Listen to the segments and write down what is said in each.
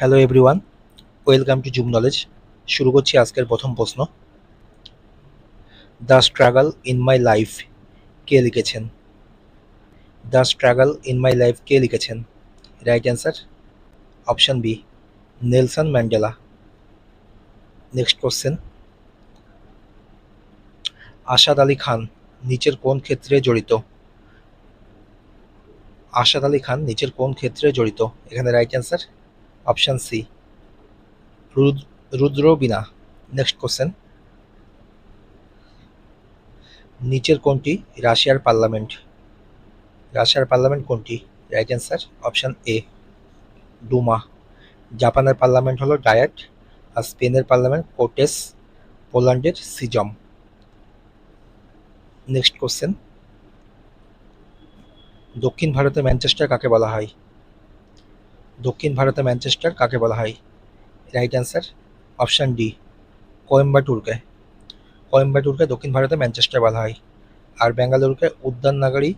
Hello everyone welcome to Zoom knowledge শুরু করছি আজকের প্রথম প্রশ্ন। The struggle in my life কে লিখেছেন? The struggle in my life কে লিখেছেন? Right answer option B Nelson Mandela next question Ashad Ali Khan নিচের কোন ক্ষেত্রে জড়িত? আশাদ আলী খান নিচের কোন ক্ষেত্রে জড়িত? এখানে right answer option C. Rudra Veena. Next question নিচের কোনটি? রাশিয়ার পার্লামেন্ট। রাশিয়ার পার্লামেন্ট কোনটি? Right answer option A Duma. জাপানের পার্লামেন্ট হলো ডায়াট আর স্পেনের পার্লামেন্ট কোটেস পোল্যান্ডের সিজম। নেক্সট কোশ্চেন দক্ষিণ ভারতে ম্যানচেস্টার কাকে বলা হয়? দক্ষিণ ভারতে ম্যানচেস্টার, কাকে বলা হয়? রাইট অ্যান্সার অপশান ডি কোয়েম্বাটুরকে কোয়েম্বাটুরকে দক্ষিণ ভারতে ম্যানচেস্টার বলা হয়। আর ব্যাঙ্গালোরকে উদ্যান নাগরী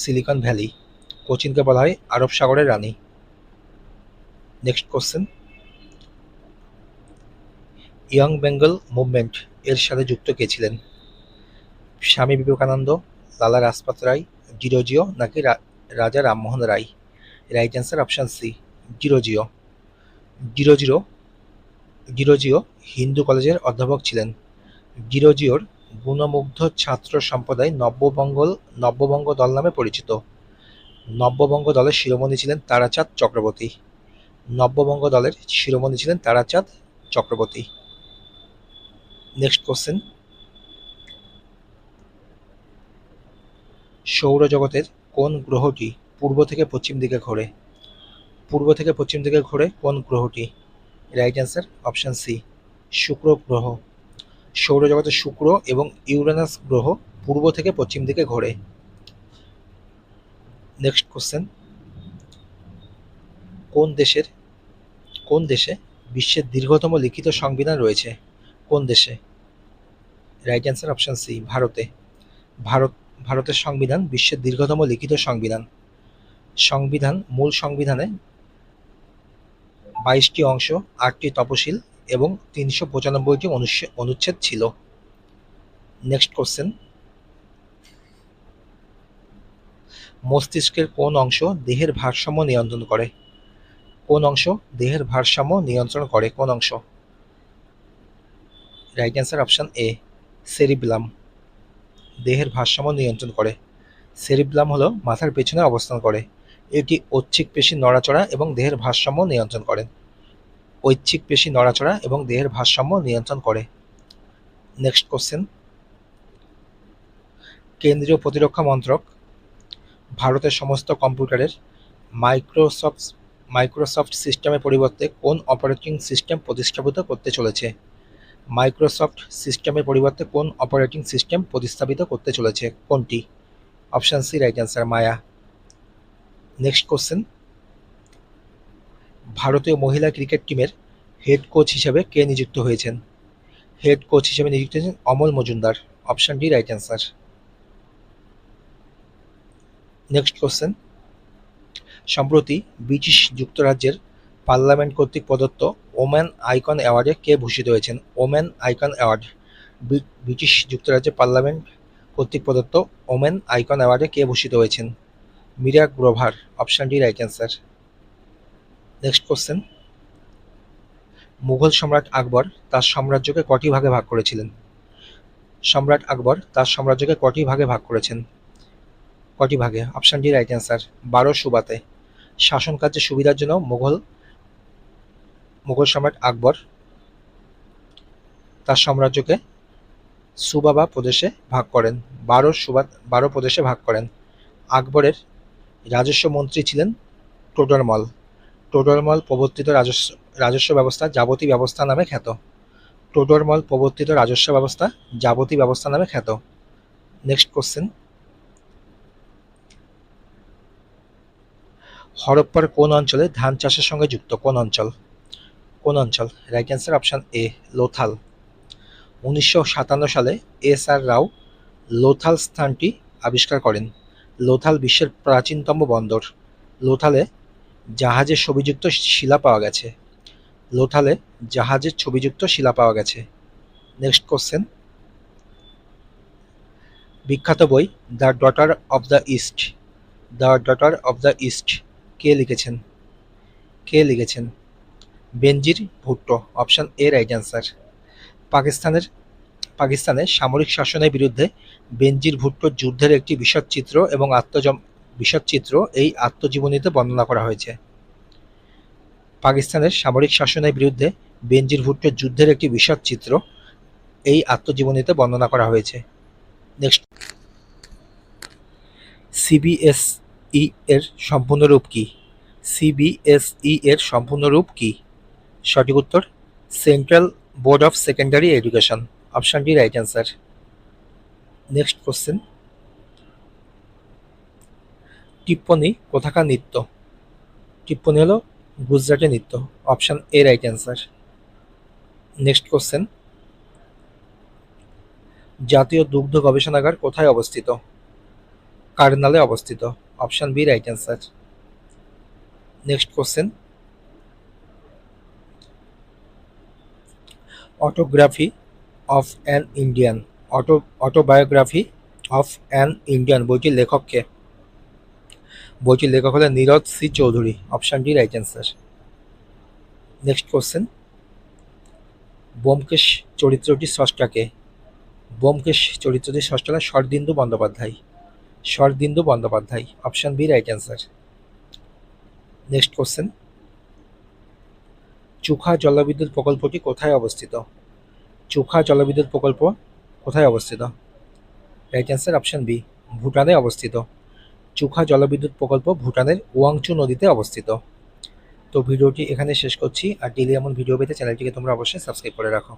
সিলিকন ভ্যালি কোচিনকে বলা হয় আরব সাগরের রানী। Next question young Bengal movement এর সাথে যুক্ত কে ছিলেন? স্বামী বিবেকানন্দ, লালা রাজপাত রায়, ডিরোজিও নাকি Raja Rammohan Roy? Right answer option C zero zero zero zero zero zero Hindu কলেজের অধ্যাপক ছিলেন। জিরো জিওর গুণমুগ্ধ ছাত্র সম্প্রদায় নব্যবঙ্গল, নব্যবঙ্গ দল নামে পরিচিত। নব্যবঙ্গ দলের শিরোমণি ছিলেন তারাচাঁদ চক্রবর্তী। নব্যবঙ্গ দলের শিরোমণি ছিলেন তারাচাঁদ চক্রবর্তী। নেক্সট কোশ্চেন সৌরজগতের কোন গ্রহটি পূর্ব থেকে পশ্চিম দিকে ঘোরে? পূর্ব থেকে পশ্চিম দিকে ঘোরে কোন গ্রহটি? রাইট অ্যান্সার অপশান সি শুক্র গ্রহ। সৌরজগতের শুক্র এবং ইউরেনাস গ্রহ পূর্ব থেকে পশ্চিম দিকে ঘোরে। নেক্সট কোশ্চেন কোন দেশের, কোন দেশে বিশ্বের দীর্ঘতম লিখিত সংবিধান রয়েছে? কোন দেশে? রাইট অ্যান্সার অপশান সি ভারতে। ভারত, ভারতের সংবিধান বিশ্বের দীর্ঘতম লিখিত সংবিধান। সংবিধান, মূল সংবিধানে বাইশটি অংশ, আটটি তপশিল এবং তিনশো পঁচানব্বইটি অনুচ্ছেদ ছিল। নেক্সট কোশ্চেন মস্তিষ্কের কোন অংশ দেহের ভারসাম্য নিয়ন্ত্রণ করে? কোন অংশ দেহের ভারসাম্য নিয়ন্ত্রণ করে? কোন অংশ? Right answer option A cerebellum দেহের ভারসাম্য নিয়ন্ত্রণ করে। সেরিব্লাম হলো মাথার পেছনে অবস্থান করে। এটি ঐচ্ছিক পেশি নড়াচড়া এবং দেহের ভারসাম্য নিয়ন্ত্রণ করে। ঐচ্ছিক পেশি নড়াচড়া এবং দেহের ভারসাম্য নিয়ন্ত্রণ করে। নেক্সট কোশ্চেন কেন্দ্রীয় প্রতিরক্ষা মন্ত্রক, ভারতের সমস্ত কম্পিউটারের মাইক্রোসফট মাইক্রোসফট সিস্টেমের পরিবর্তে কোন অপারেটিং সিস্টেম প্রতিস্থাপিত করতে চলেছে? মাইক্রোসফট সিস্টেমের পরিবর্তে কোন অপারেটিং সিস্টেম প্রতিস্থাপিত করতে চলেছে? কোনটি? Option C right answer Maya next question ভারতীয় মহিলা ক্রিকেট টিমের হেড কোচ হিসেবে কে নিযুক্ত হয়েছেন? হেড কোচ হিসেবে নিযুক্ত হয়েছেন Amol Majumdar. Option D right answer next question সম্প্রতি ব্রিটিশ যুক্তরাজ্যের পার্লামেন্ট কর্তৃক প্রদত্ত ওম্যান আইকন অ্যাওয়ার্ডে কে ভূষিত হয়েছেন? Woman icon award. ব্রিটিশ যুক্তরাজ্যের পার্লামেন্ট কর্তৃক প্রদত্ত ওমেন আইকন অ্যাওয়ার্ডে কে ভূষিত হয়েছেন? Mira Grover option D right answer next question Mughal সম্রাট আকবর তার সাম্রাজ্যকে কটি ভাগে ভাগ করেছিলেন? সম্রাট আকবর তার সাম্রাজ্যকে কটি ভাগে ভাগ করেছেন? কটি ভাগে? অপশান ডি রাইট অ্যান্সার বারো সুবাতে। শাসন কার্যের সুবিধার জন্য মুঘল মুঘল সম্রাট আকবর তার সাম্রাজ্যকে সুবাবা প্রদেশে ভাগ করেন। বারো সুবাদ বারো প্রদেশে ভাগ করেন। আকবরের রাজস্ব মন্ত্রী ছিলেন টোডরমল। টোডরমল প্রবর্তিত রাজস্ব রাজস্ব ব্যবস্থা যাবতী ব্যবস্থা নামে খ্যাত। টোডরমল প্রবর্তিত রাজস্ব ব্যবস্থা যাবতী ব্যবস্থা নামে খ্যাত। নেক্সট কোশ্চেন হরপ্পার কোন অঞ্চলে ধান চাষের সঙ্গে যুক্ত? কোন অঞ্চল? কোন অঞ্চল? Right answer option A Lothal. উনিশশো সাতান্ন সালে এস আর রাও লোথাল স্থানটি আবিষ্কার করেন। লোথাল বিশ্বের প্রাচীনতম বন্দর। লোথালে জাহাজের ছবিযুক্ত শিলা পাওয়া গেছে। লোথালে জাহাজের ছবিযুক্ত শিলা পাওয়া গেছে। নেক্সট কোশ্চেন বিখ্যাত বই the daughter of the east. The daughter of the east. কে লিখেছেন? কে লিখেছেন? Benazir Bhutto, option A right answer. পাকিস্তানের পাকিস্তানের সামরিক শাসনের বিরুদ্ধে বেনজির ভুট্টোর যুদ্ধের একটি বিশদ চিত্র এবং আত্মজম বিশদ চিত্র এই আত্মজীবনীতে বর্ণনা করা হয়েছে। পাকিস্তানের সামরিক শাসনের বিরুদ্ধে বেনজির ভুট্টোর যুদ্ধের একটি বিশদ চিত্র এই আত্মজীবনীতে বর্ণনা করা হয়েছে। নেক্সট। সিবিএসই এর সম্পূর্ণ রূপ কি? সিবিএসই এর সম্পূর্ণ রূপ কি? সঠিক উত্তর, central board of secondary education. Option D right answer next question Tippani কোথাকার নৃত্য টিপ্পনি হলো গুজরাটের নৃত্য। Option A right answer next question জাতীয় দুগ্ধ গবেষণাগার কোথায় অবস্থিত? কার্নালে অবস্থিত। Option B right answer next question autography of an Indian, auto, autobiography of an Indian, বইটির লেখককে বইটির লেখক হলেন Niraj C Chaudhuri option D right answer next question Byomkesh চরিত্রটির স্রষ্টাকে বোমকেশ চরিত্রটি স্রষ্টা হলেন Sharadindu Bandyopadhyay. Sharadindu Bandyopadhyay option B right answer next question Chukha জলবিদ্যুৎ প্রকল্পটি কোথায় অবস্থিত? চুখা জলবিদ্যুৎ প্রকল্প কোথায় অবস্থিত? রাইট অ্যান্সার অপশান বি ভুটানে অবস্থিত। চোখা জলবিদ্যুৎ প্রকল্প ভুটানের ওয়াংচু নদীতে অবস্থিত। তো ভিডিওটি এখানে শেষ করছি। আর ডেলি এমন ভিডিও পেতে চ্যানেলটিকে তোমরা অবশ্যই সাবস্ক্রাইব করে রাখো।